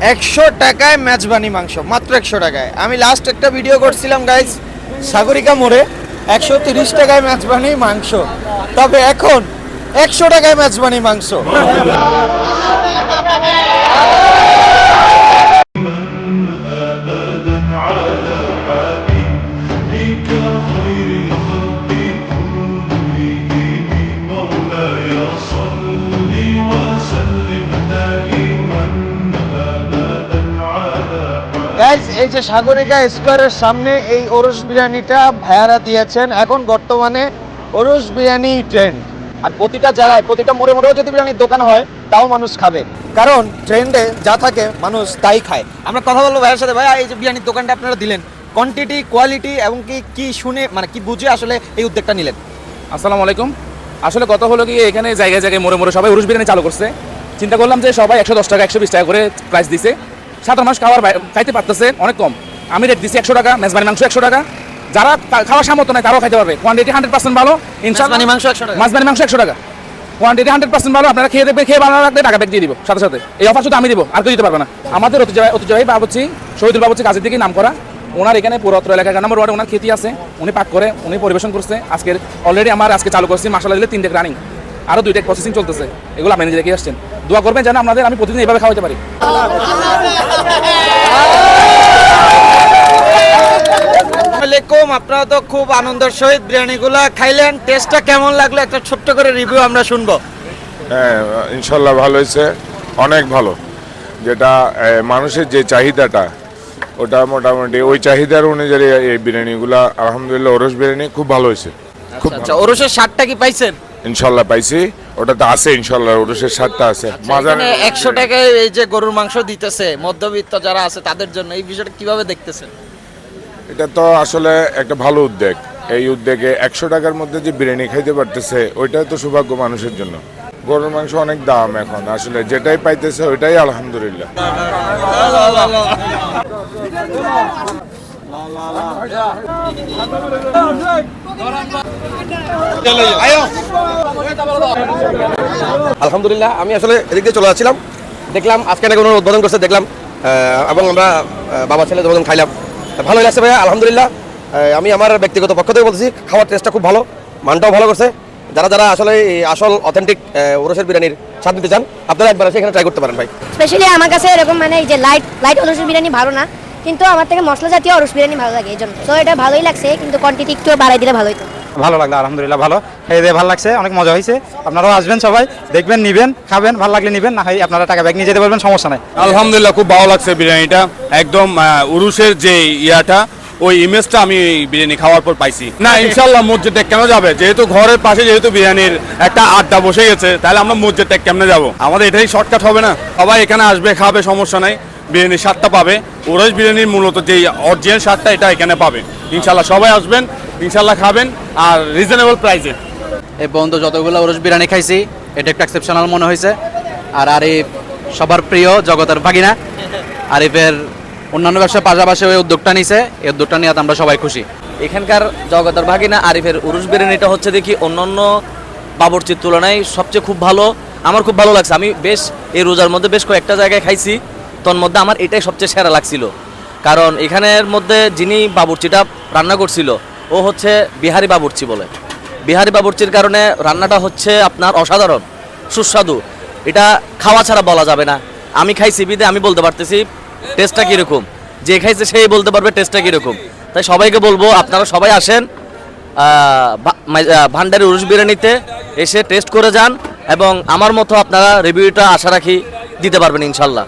একশো টাকায় মেজবানি মাংস, মাত্র একশো টাকায়। আমি লাস্ট একটা ভিডিও করছিলাম গাইজ সাগরিকা মোড়ে। একশো তিরিশ টাকায় মেজবানি মাংস। তবে এখন একশো টাকায় মেজবানি মাংস। গাইজ এই যে সাগরিকা স্কোয়ারের সামনে এই ওরস বিরিয়ানিটা ভাড়া দিয়েছেন, এখন বর্তমানে ওরস বিরিয়ানি ট্রেন্ড আর প্রতিটা জায়গায়, প্রতিটা মোড়ে মোড়েও যদি বিরিয়ানির দোকান হয়, তাও মানুষ খাবে। কারণ ট্রেন্ডে যা থাকে, মানুষ তাই খায়। আমরা কথা বলব ভাইয়ের সাথে, ভাইয়া, এই যে বিরিয়ানির দোকানটা আপনারা দিলেন কোয়ান্টিটি কোয়ালিটি এবং কি কি শুনে মানে কি বুঝে আসলে এই উদ্যোগটা নিলেন? আসসালামু আলাইকুম। আসলে কথা হলো কি, এখানে জায়গায় জায়গায় মোড়ে মোড়ে সবাই উরুষ বিরিয়ানি চালু করছে। চিন্তা করলাম যে সবাই একশো দশ টাকা, একশো বিশ টাকা করে প্রাইস দিছে। সাধারণ মানুষ খাবার বাই- খাইতে পারতেছে অনেক কম। আমি রেট দিচ্ছি একশো টাকা মেজবানি মাংস একশো টাকা। যারা খাওয়ার সামর্থ্য নাই তারাও খাইতে পারবে। কোয়ান্টিটি হান্ড্রেড পার্সেন্ট ভালো ইনশাল্লাহ মাংস 100 টাকা? মাংস একশো টাকা। কোয়ান্টিটি হান্ড্রেড পার্সেন্ট ভালো আপনারা খেয়ে দেখবে খেয়ে ভালো লাগবে টাকা ব্যাগ দিয়ে দিব সাথে সাথে। এই অফার শুধু আমি দিব আর কেউ দিতে পারবে না। আমাদের ঐতিহ্যবাহী বাবুচি শহীদুল বাবুচি কাজের দিকে নাম করা ওনার এখানে পুরোত্র এলাকায় নম্বর ওয়ার্ডে ওনার খেতি আছে। উনি পাক করে উনি পরিবেশন করছে। আজকের অলরেডি আমার আজকে চালু করছি মাসালা দিলে তিনটে রানিং আরও দুইটা প্রসেসিং চলতেছে। এগুলো আপনি নিজে রেখে আসছেন। দোয়া করবেন যেন আপনাদের আমি প্রতিদিন এইভাবে খাওয়াতে পারি। আলাইকুম আপনারা তো খুব আনন্দের সহিত বিরিয়ানিগুলো খাইলেন। টেস্টটা কেমন লাগল? একটা ছোট্ট করে রিভিউ আমরা শুনব। হ্যাঁ ইনশাল্লাহ ভালো হয়েছে। অনেক ভালো। যেটা মানুষের যে চাহিদাটা ওটা মোটামুটি ওই চাহিদার অনুযায়ী এই বিরিয়ানিগুলো আলহামদুলিল্লাহ ওরস বিরিয়ানি খুব ভালো হয়েছে। খুব আচ্ছা ওরসের স্বাদটা কি পাইছেন? ইনশাল্লাহ পাইছি। ওটা তো আছে ইনশাল্লাহ ওরসের স্বাদটা আছে। মাজার একশো টাকায় এই যে গরুর মাংস দিতেছে মধ্যবিত্ত যারা আছে তাদের জন্য এই বিষয়টা কীভাবে দেখতেছেন? এটা তো আসলে একটা ভালো উদ্যোগ। এই উদ্যোগে একশো টাকার মধ্যে যে বিরিয়ানি খাইতে পারতেছে ওইটাই তো সৌভাগ্য মানুষের জন্য। গরুর মাংস অনেক দাম এখন আসলে যেটাই পাইতেছে ওইটাই আলহামদুলিল্লাহ। আলহামদুলিল্লাহ, আমি আসলে এদিক দিয়ে চলে যাচ্ছিলাম দেখলাম, আজকে কোনো উদ্বোধন করছে, দেখলাম এবং আমরা বাবা ছেলে উদ্বোধন খাইলাম। ভালো লাগছে ভাইয়া, আলহামদুলিল্লাহ। আমি আমার ব্যক্তিগত পক্ষ থেকে বলছি, খাওয়ার টেস্টটা খুব ভালো, মানটাও ভালো করছে। যারা যারা আসলে আসল অথেন্টিক ওরসের বিরিয়ানির স্বাদ নিতে চান, আপনারা একবার এসে এখানে ট্রাই করতে পারেন ভাই। স্পেশালি আমার কাছে এরকম মানে এই যে লাইট লাইট অরস বিরিয়ানি ভালো না, কিন্তু আমার থেকে মশলা জাতীয় অরস বিরিয়ানি ভালো লাগে, এই জন্য। তো এটা ভালোই লাগছে, কিন্তু কোয়ান্টিটি একটু বাড়াই দিলে ভালো হতো ভালো লাগল আলহামদুলিল্লাহ ভালো। খেয়ে দিয়ে ভালো লাগছে অনেক মজা হয়েছে। আপনারাও আসবেন সবাই দেখবেন নিবেন খাবেন ভালো লাগলে নিবেন না হয় আপনারা টাকা ব্যাগ নিয়ে যেতে পারবেন সমস্যা নাই। আলহামদুলিল্লাহ খুব ভালো লাগছে বিরিয়ানিটা। একদম উরুষের যে ইয়াটা ওই ইমেজটা আমি বিরিয়ানি খাওয়ার পর পাইছি। না ইনশাল্লাহ মসজিদে কেন যাবে? যেহেতু ঘরের পাশে যেহেতু বিরিয়ানির একটা আড্ডা বসে গেছে তাহলে আমরা মসজিদে কেমনে যাব? আমাদের এটাই শর্টকাট হবে না? সবাই এখানে আসবে খাবে সমস্যা নাই। বিরিয়ানির স্বাদটা পাবে। ওরস বিরিয়ানির মূলত যে অরিজিনাল স্বাদটা এটা এখানে পাবে। ইনশাল্লাহ সবাই আসবেন ইনশাল্লাহ খাবেন আর রিজনেবল প্রাইসে এই পর্যন্ত যতগুলো ওরস বিরিয়ানি খাইছি এটা একটা এক্সেপশনাল মনে হয়েছে। আর আরিফ সবার প্রিয় জগতের ভাগিনা। আরিফের অন্যান্য ব্যবসার পাশাপাশি ওই উদ্যোগটা নিছে। এই উদ্যোগটা নিয়ে আমরা সবাই খুশি। এখানকার জগতের ভাগিনা আরিফের উরুস বিরিয়ানিটা হচ্ছে দেখি অন্যান্য বাবরচির তুলনায় সবচেয়ে খুব ভালো। আমার খুব ভালো লাগছে। আমি বেশ এই রোজার মধ্যে বেশ কয়েকটা জায়গায় খাইছি। তোর মধ্যে আমার এটাই সবচেয়ে সেরা লাগছিল। কারণ এখানের মধ্যে যিনি বাবুর্চিটা রান্না করছিল ও হচ্ছে বিহারি বাবুর্চি বলে। বিহারি বাবুর্চির কারণে রান্নাটা হচ্ছে আপনার অসাধারণ, সুস্বাদু। এটা খাওয়া ছাড়া বলা যাবে না। আমি খাইছি বিদে আমি বলতে পারতেছি টেস্টটা কীরকম। যে খাইছে সেই বলতে পারবে টেস্টটা কীরকম। তাই সবাইকে বলব, আপনারা সবাই আসেন ভান্ডারি উরুষ বিরিয়ানিতে এসে টেস্ট করে যান এবং আমার মতো আপনারা রিভিউটা আশা রাখি দিতে পারবেন ইনশাল্লাহ।